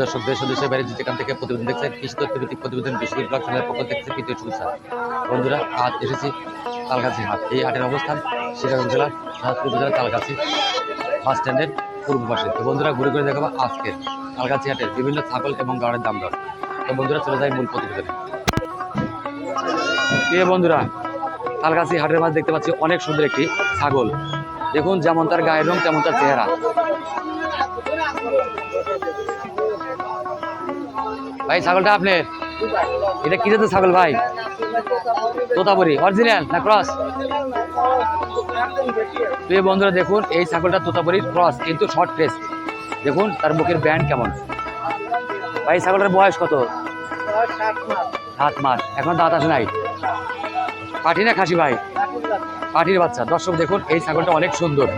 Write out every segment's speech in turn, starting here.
দর্শক, দেশ বাইরে যেখান থেকে প্রতিবেদন দেখছেন, কৃষি প্রতিবেদন বিশ্বজিৎ ব্লগ চ্যানেলের পক্ষ থেকে বন্ধুরা, আজ এসেছি তালগাছি হাট। এই হাটের অবস্থান সিরাজগঞ্জ জেলার সাহায্য উপজেলার তালগাছি বাস স্ট্যান্ডের পূর্ব পাশে। তো বন্ধুরা, ঘুরে ঘুরে দেখাবো আজকের তালগাছি হাটের বিভিন্ন ছাগল এবং গাড়ের দাম দর। বন্ধুরা, চলে যায় মূল প্রতিবেদনে। প্রিয় বন্ধুরা, তালগাছি হাটের মাছ দেখতে পাচ্ছি, অনেক সুন্দর একটি ছাগল। দেখুন, যেমন তার গায়ের রং, তেমন তার চেহারা। ভাই, ছাগলটা আপনার? এটা কি ছাগল ভাই? তোতাপুরি অরিজিনাল না ক্রস প্রিয় বন্ধুরা, দেখুন, এই ছাগলটা তোতাপুরির ক্রস কিন্তু শর্ট ট্রেস দেখুন, তার বুকের ব্যান্ড কেমন। ভাই ছাগলটার বয়স কত? সাত মাস। এখন দাঁত আসে নাই। পাঠি না খাসি ভাই? পাঠির বাচ্চা। দর্শক, দেখুন, এই ছাগলটা অনেক সুন্দর।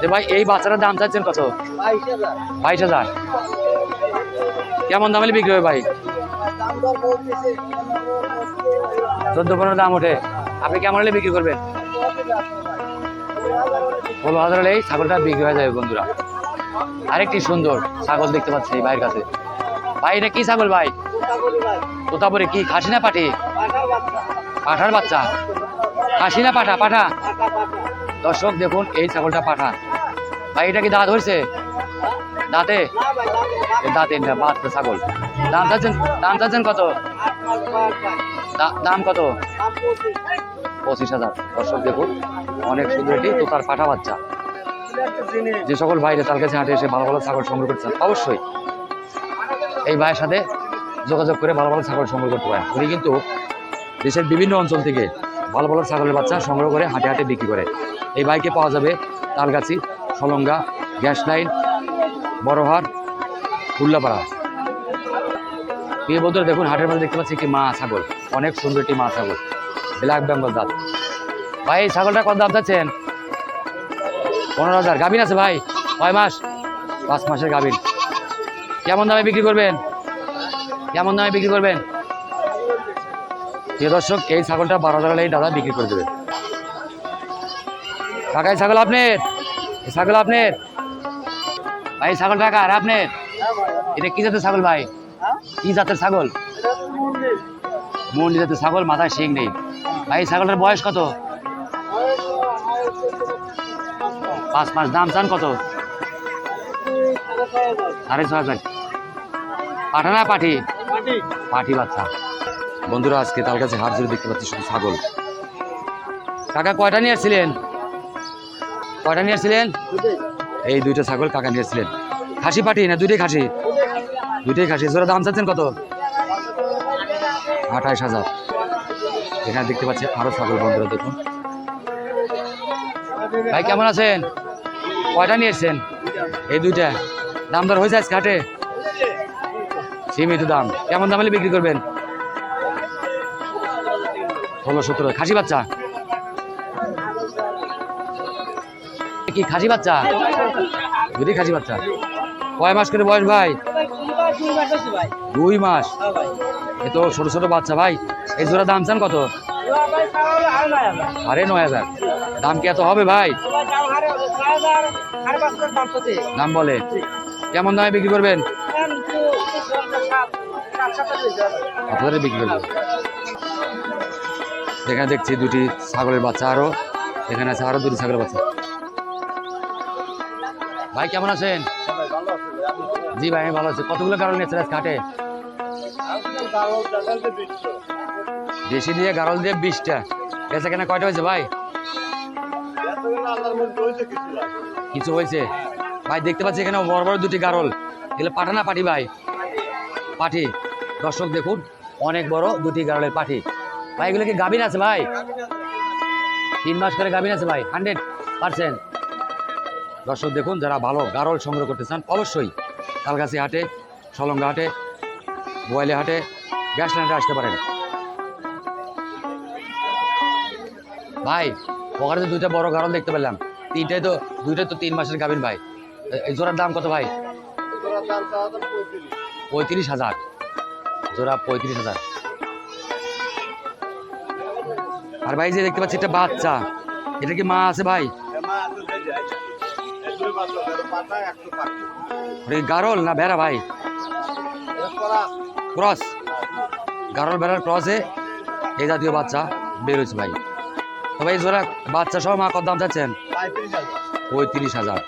যে ভাই, এই বাচ্চাটার দাম চাচ্ছেন কত? বাইশ হাজার। কেমন দামে বিক্রি হবে ভাই? চোদ্দ পনেরো দাম ওঠে। আপনি কেমন হলে বিক্রি করবেন? ষোলো হাজার হলে এই ছাগলটা বিক্রি হয়ে যাবে, বন্ধুরা। আরেকটি সুন্দর ছাগল দেখতে পাচ্ছি ভাইয়ের কাছে। ভাই, এটা কি ছাগল ভাই? তোতাপুরে কি? খাসি না পাঠি পাঠার বাচ্চা। খাসি না পাঠা? পাঠা। দর্শক, দেখুন, এই ছাগলটা পাঠা। ভাই, এটা কি দাঁত হয়েছে? দাঁতে? দাঁতে না বাচ্চা ছাগল। দাম চাচ্ছেন দাম চাচ্ছেন কত? দাম কত? পঁচিশ হাজার। দর্শক, দেখুন, অনেক সুন্দর এটি তো তার পাঠা বাচ্চা। যে সকল ভাইরা তার কাছে হাটে এসে ভালো ভালো ছাগল সংগ্রহ করছেন অবশ্যই। এই ভাইয়ের সাথে যোগাযোগ করে ভালো ভালো ছাগল সংগ্রহ করতে পারেন উনি কিন্তু দেশের বিভিন্ন অঞ্চল থেকে ভালো ভালো ছাগলের বাচ্চা সংগ্রহ করে হাটে হাটে বিক্রি করে। এই বাইকে পাওয়া যাবে তালগাছি, সলঙ্গা, গ্যাস লাইন, বড়হাট উল্লাপাড়া প্রিয় বন্ধুরা দেখুন, হাটের মধ্যে দেখতে পাচ্ছি একটি মা ছাগল। অনেক সুন্দর একটি মা ছাগল। ব্ল্যাক বেঙ্গল দাঁত ভাই, এই ছাগলটা কত দাম চাচ্ছেন? পনেরো হাজার। গাভিন আছে ভাই? কয় মাস? পাঁচ মাসের গাভিন। কেমন দামে বিক্রি করবেন? কেমন দামে বিক্রি করবেন? প্রিয় দর্শক, এই ছাগলটা বারো হাজার এই দাদা বিক্রি করে দেবে। কাকাই ছাগল আপনার? ছাগল আপনার? ভাই ছাগল আর আপনার? এটা কি জাতের ছাগল ভাই? কি জাতের ছাগল? মুন্ডি জাতের ছাগল, মাথায় শিং নেই। ভাই ছাগলটার বয়স কত? পাঁচ মাস। দাম চান কত? সাড়ে ছ হাজার। পাঠা। না পাঠি বাচ্চা। বন্ধুরা, আজকে তার কাছে দেখতে পাচ্ছি শুধু ছাগল। কাকা, কয়টা নিয়ে আসছিলেন? কয়টা নিয়ে আসছিলেন? এই দুইটা ছাগল কাকা নিয়ে আসছিলেন। খাসি পাঠি না দুইটাই খাসি? দুইটাই খাসি। জোড়া দাম চাচ্ছেন কত? আঠাইশ হাজার। এখানে দেখতে পাচ্ছি আরও ছাগল, বন্ধুরা, দেখুন। ভাই, কেমন আছেন? কয়টা নিয়ে এসছেন? এই দুইটা। দাম দর হয়েছে আজকে হাটে? সীমিত দাম। কেমন দাম হলে বিক্রি করবেন? ষোলো সতেরো। খাসি বাচ্চা? কি খাসি বাচ্চা? দুটি খাসি বাচ্চা। কয় মাস করে বয়স ভাই? দুই মাস। এ তো ছোট ছোট বাচ্চা ভাই। এই জোড়া দাম চান কত? আরে নয় হাজার। দাম কি এত হবে ভাই? দাম বলে। কেমন দামে বিক্রি করবেন? আপনাদের বিক্রি এখানে দেখছি দুটি ছাগলের বাচ্চা, আরও এখানে আছে আরও দুটি ছাগলের বাচ্চা। ভাই, কেমন আছেন? জি ভাই ভালো আছি। কতগুলো গাড়ল নিয়েছেন আজকে হাটে? দেশি দিয়ে গাড়ল দিয়ে বিশটা। বেচা কেনা কয়টা হয়েছে ভাই? কিছু হয়েছে। ভাই, দেখতে পাচ্ছি এখানে বড় বড় দুটি গারল। এগুলো পাঠা না পাঠি ভাই। পাঠি। দর্শক দেখুন, অনেক বড় দুটি গারলের পাঠি। ভাই, এগুলো কি গাভিন আছে ভাই? তিন মাস করে গাভিন আছে ভাই, হান্ড্রেড পার্সেন্ট। দর্শক দেখুন, যারা ভালো গারল সংগ্রহ করতে চান, অবশ্যই তালগাছি হাটে, সলঙ্গা হাটে, বোয়ালি হাটে, গ্যাস লাইনটা আসতে পারেন। ভাই ওখানে তো দুইটা বড় গারল দেখতে পেলাম। তিনটাই তো, দুইটাই তো তিন মাসের গাভিন ভাই। এই জোড়ার দাম কত ভাই? পঁয়ত্রিশ হাজার। জোড়া পঁয়ত্রিশ হাজার। আর ভাই যে দেখতে পাচ্ছি একটা বাচ্চা। এটা কি মা আছে ভাই? গারল না ভেড়া ভাই? ক্রস। গারল, ভেড়ার ক্রসে এই জাতীয় বাচ্চা বেরোচ্ছে ভাই। তো ভাই জোড়া বাচ্চা সহ মা কত দাম চাচ্ছেন? পঁয়ত্রিশ হাজার।